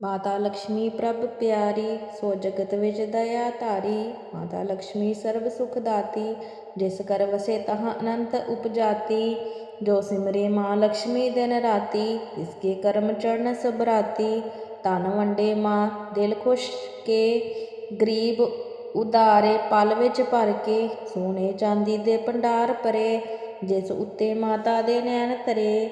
ਮਾਤਾ ਲਕਸ਼ਮੀ ਪ੍ਰਭ ਪਿਆਰੀ, ਸੋ ਜਗਤ ਵਿੱਚ ਦਇਆ ਧਾਰੀ। ਮਾਤਾ ਲਕਸ਼ਮੀ ਸਰਬ ਸੁਖ ਦਾਤੀ, ਜਿਸ ਕਰ ਵਸੇ ਤਹਾਂ ਅਨੰਤ ਉਪਜਾਤੀ। ਜੋ ਸਿਮਰੇ ਮਾਂ ਲਕਸ਼ਮੀ ਦਿਨ ਰਾਤੀ ਇਸ ਕੇ ਕਰਮ ਚਰਨ ਸਬਰਾਤੀ ਤਨ ਵੰਡੇ ਮਾਂ, ਦਿਲ ਖੁਸ਼ ਕੇ। ਗਰੀਬ ਉਦਾਰੇ ਪਲ ਵਿੱਚ ਭਰ ਕੇ, ਸੋਨੇ ਚਾਂਦੀ ਦੇ ਭੰਡਾਰ ਪਰੇ। ਜਿਸ ਉੱਤੇ ਮਾਤਾ ਦੇ ਨੈਣ ਧਰੇ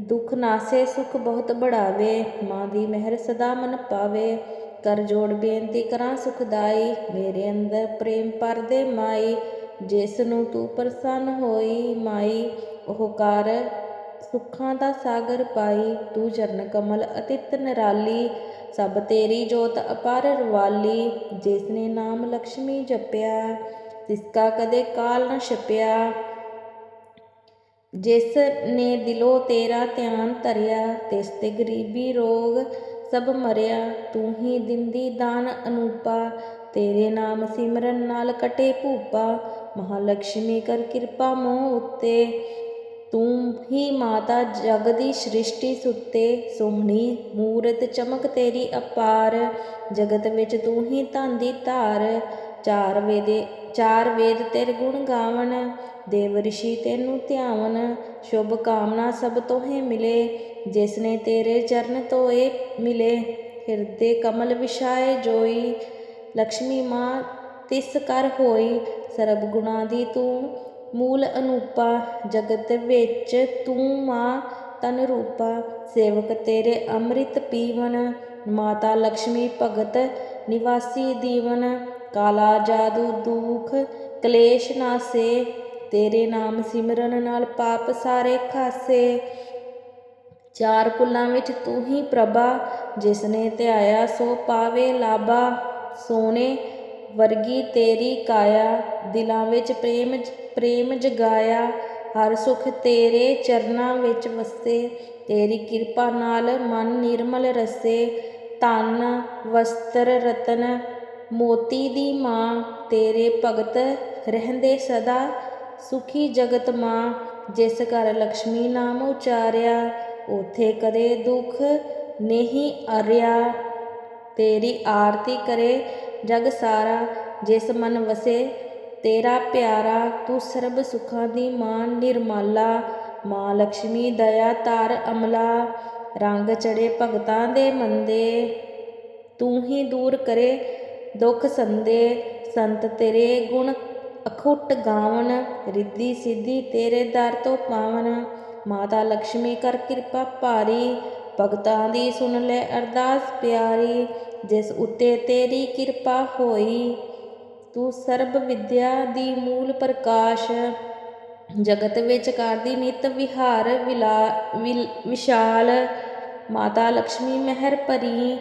ਦੁੱਖ ਨਾਸੇ ਸੁਖ ਬਹੁਤ ਬੜਾਵੇ, ਮਾਂ ਦੀ ਮਹਿਰ ਸਦਾ ਮਨ ਪਾਵੇ। ਕਰ ਜੋੜ ਬੇਨਤੀ ਕਰਾਂ ਸੁਖਦਾਈ, ਮੇਰੇ ਅੰਦਰ ਪ੍ਰੇਮ ਭਰ ਮਾਈ। ਜਿਸ ਨੂੰ ਤੂੰ ਪ੍ਰਸੰਨ ਹੋਈ ਮਾਈ, ਉਹ ਕਰ ਸੁੱਖਾਂ ਦਾ ਸਾਗਰ ਪਾਈ। ਤੂੰ ਚਰਨ ਕਮਲ ਅਤਿਤ ਨਿਰਾਲੀ, ਸਭ ਤੇਰੀ ਜੋਤ ਅਪਾਰ ਰਵਾਲੀ। ਜਿਸ ਨੇ ਨਾਮ ਲక్ష్ਮੀ ਜਪਿਆ ਤਿਸ ਕਾ ਕਦੇ ਕਾਲ ਨ ਛਪਿਆ। ਜਿਸ ਨੇ ਦਿਲੋਂ ਤੇਰਾ ਧਿਆਨ ਧਰਿਆ, ਤਿਸ ਤੇ ਗਰੀਬੀ ਰੋਗ ਸਭ ਮਰਿਆ। ਤੂੰ ਹੀ ਦਿੰਦੀ ਦਾਨ ਅਨੂਪਾ, ਤੇਰੇ ਨਾਮ ਸਿਮਰਨ ਨਾਲ ਕਟੇ ਭੂਪਾ। ਮਹਾਲక్ష్ਮੀ ਕਰ ਕਿਰਪਾ ਮੋਹ ਉੱਤੇ। ਤੂੰ ਹੀ ਮਾਤਾ ਜਗ ਦੀ ਸ੍ਰਿਸ਼ਟੀ ਸੁੱਤੇ। ਸੋਹਣੀ ਮੂਰਤ ਚਮਕ ਤੇਰੀ ਅਪਾਰ। ਜਗਤ ਵਿੱਚ ਤੂੰ ਹੀ ਧਨ ਦੀ ਧਾਰ। ਚਾਰ ਵੇਦੇ ਚਾਰ ਵੇਦ ਤੇਰੇ ਗੁਣ ਗਾਵਣ ਦੇਵ ਰਿਸ਼ੀ ਤੈਨੂੰ ਧਿਆਵਨ, ਸ਼ੁਭ ਕਾਮਨਾ ਸਭ ਤੋਹੇ ਮਿਲੇ, ਜਿਸਨੇ ਤੇਰੇ ਚਰਨ ਧੋਏ ਮਿਲੇ, ਹਿਰਦੇ ਕਮਲ ਵਿਛਾਏ ਜੋਈ, ਲਕਸ਼ਮੀ ਮਾਂ ਤਿਸ ਕਰ ਹੋਈ, ਸਰਬ ਗੁਣਾ ਦੀ ਤੂੰ ਮੂਲ ਅਨੂਪਾ, ਜਗਤ ਵਿੱਚ ਤੂੰ ਮਾਂ ਤਨ ਰੂਪਾ, ਸੇਵਕ ਤੇਰੇ ਅੰਮ੍ਰਿਤ ਪੀਵਣ ਮਾਤਾ ਲਕਸ਼ਮੀ ਭਗਤ ਨਿਵਾਸੀ ਦੀਵਨ ਕਾਲਾ ਜਾਦੂ ਦੁਖ, ਕਲੇਸ਼ ਨਾਸੇ ਤੇਰੇ ਨਾਮ ਸਿਮਰਨ ਨਾਲ ਪਾਪ ਸਾਰੇ ਖਾਸੇ। ਚਾਰ ਕੁਲਾਂ ਵਿੱਚ ਤੂੰ ਹੀ ਪ੍ਰਭਾ, ਜਿਸਨੇ ਧਿਆਇਆ ਸੋ ਪਾਵੇ ਲਾਭਾ। ਸੋਨੇ ਵਰਗੀ ਤੇਰੀ ਕਾਇਆ, ਦਿਲਾਂ ਵਿੱਚ ਪ੍ਰੇਮ ਪ੍ਰੇਮ ਜਗਾਇਆ। ਹਰ ਸੁਖ ਤੇਰੇ ਚਰਨਾਂ ਵਿੱਚ ਵਸੇ। ਤੇਰੀ ਕਿਰਪਾ ਨਾਲ ਮਨ ਨਿਰਮਲ ਰਸੇ। ਧਨ, ਵਸਤਰ, ਰਤਨ ਮੋਤੀ ਦੀ ਮਾਂ, ਤੇਰੇ ਭਗਤ ਰਹਿੰਦੇ ਸਦਾ। ਸੁਖੀ ਜਗਤ ਮਾਂ, ਜਿਸ ਘਰ ਲਕਸ਼ਮੀ ਨਾਮ ਉਚਾਰਿਆ, ਉਥੇ ਕਦੇ ਦੁੱਖ ਨਹੀਂ ਅਰਿਆ। ਤੇਰੀ ਆਰਤੀ ਕਰੇ ਜਗ ਸਾਰਾ, ਜਿਸ ਮਨ ਵਸੇ, ਤੇਰਾ ਪਿਆਰਾ। ਤੂੰ ਸਰਬ ਸੁਖਾਂ ਦੀ ਮਾਂ, ਨਿਰਮਾਲਾ। ਮਾਂ ਲਕਸ਼ਮੀ ਦਇਆ ਤਾਰ ਅਮਲਾ, ਰੰਗ ਚੜੇ ਭਗਤਾਂ ਦੇ ਮੰਦੇ। ਤੂੰ ਹੀ ਦੂਰ ਕਰੇ ਦੁੱਖ ਸੰਦੇ ਸੰਤ ਤੇਰੇ ਗੁਣ, ਅਖੁੱਟ ਗਾਵਨ, ਰਿੱਧੀ ਸਿੱਧੀ ਤੇਰੇ ਦਰ ਤੋਂ ਪਾਵਨ। ਮਾਤਾ ਲక్ష్ਮੀ ਕਰ ਕਿਰਪਾ ਭਾਰੀ, ਭਗਤਾਂ ਦੀ ਸੁਣ ਲੈ ਅਰਦਾਸ ਪਿਆਰੀ। ਜਿਸ ਉਤੇ ਤੇਰੀ ਕਿਰਪਾ ਹੋਈ, ਤੂੰ ਸਰਬ ਵਿਦਿਆ ਦੀ ਮੂਲ ਪ੍ਰਕਾਸ਼। ਜਗਤ ਵਿੱਚ ਕਰਦੀ ਨਿਤ ਵਿਹਾਰ ਵਿਲਾ ਵਿਸ਼ਾਲ। ਮਾਤਾ ਲక్ష్ਮੀ ਮਹਿਰ ਭਰੀ